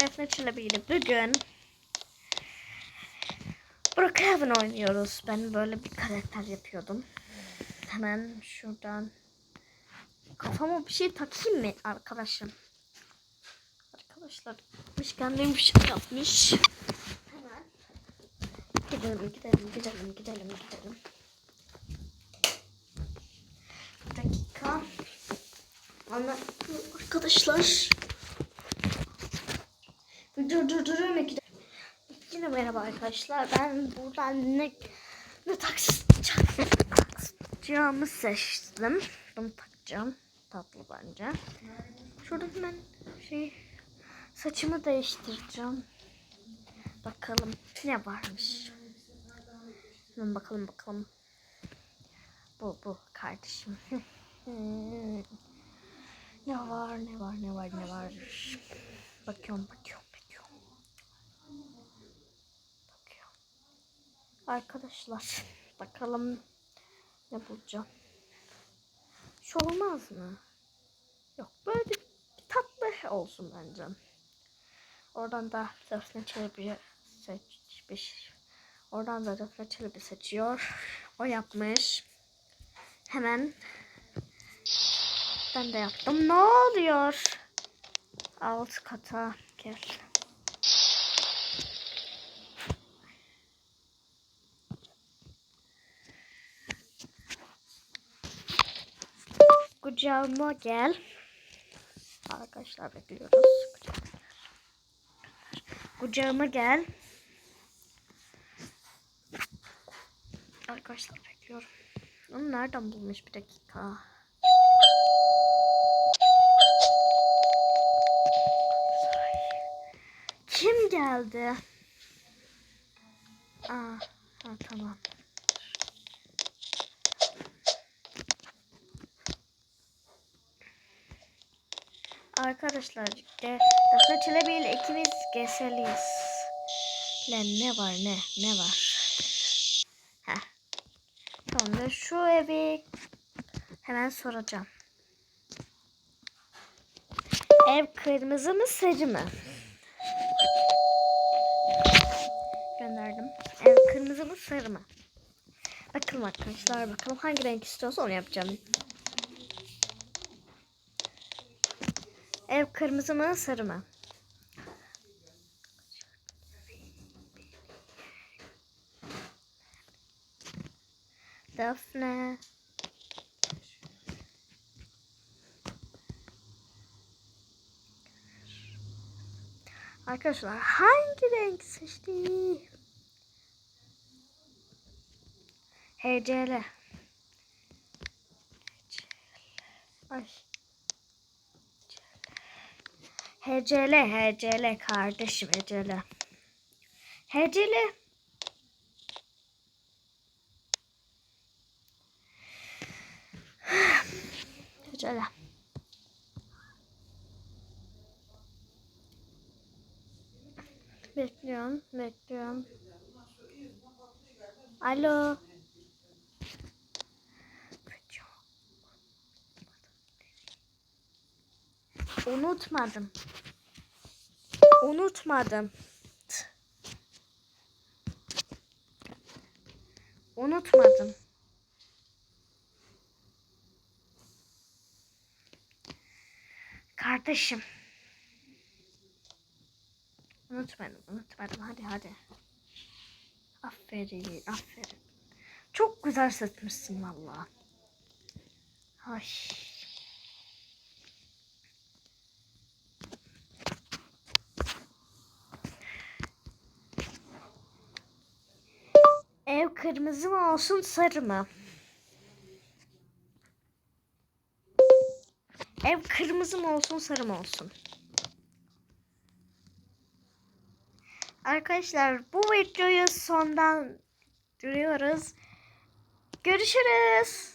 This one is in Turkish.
Defne Çelebi'yle bugün Brookhaven oynuyoruz. Ben böyle bir karakter yapıyordum. Hemen şuradan kafama bir şey takayım mı arkadaşım? Arkadaşlar müşkenliğim bir şey yapmış. Hemen gidelim gidelim gidelim gidelim gidelim. Bir dakika. Anla arkadaşlar. Dur dur dur dur iki Yine merhaba arkadaşlar. Ben buradan ne ne takacağımı seçtim. Bunu takacağım. Tatlı bence. Şurada hemen şey saçımı değiştireceğim. Bakalım ne varmış. Hemen bakalım bakalım. Bu bu kardeşim. ne var ne var ne var ne var. Bakıyorum. Bakıyorum. Arkadaşlar bakalım ne bulacağım. Şu olmaz mı? Yok böyle bir, tatlı olsun bence. Oradan da Defne Çelebi seçmiş. Oradan da Defne Çelebi seçiyor. O yapmış. Hemen ben de yaptım. Ne oluyor? Alt kata gel. Kucağıma gel. Arkadaşlar bekliyoruz. Kucağıma gel. Arkadaşlar bekliyorum. Onu nereden bulmuş bir dakika. Kim geldi? Aa, ha, tamam. Arkadaşlar de Defne Çelebi ile ikimiz geseliyiz. Lan ne var ne ne var? Heh. Tamam şu evi hemen soracağım. Ev kırmızı mı sarı mı? Gönderdim. Ev kırmızı mı sarı mı? Bakalım arkadaşlar bakalım hangi renk istiyorsa onu yapacağım. Ev kırmızı mı sarı mı? Defne. Arkadaşlar hangi renk seçti? HCL. Ay. HCL, HCL kardeşim HCL. HCL. HCL. Bekliyorum, bekliyorum. Alo. Unutmadım. Unutmadım. Unutmadım. Kardeşim. Unutmadım, unutmadım. Hadi hadi. Aferin, aferin. Çok güzel seçmişsin valla. Ay. Ev kırmızı mı olsun sarı mı? Ev kırmızı mı olsun sarı mı olsun? Arkadaşlar bu videoyu sondan duruyoruz. Görüşürüz.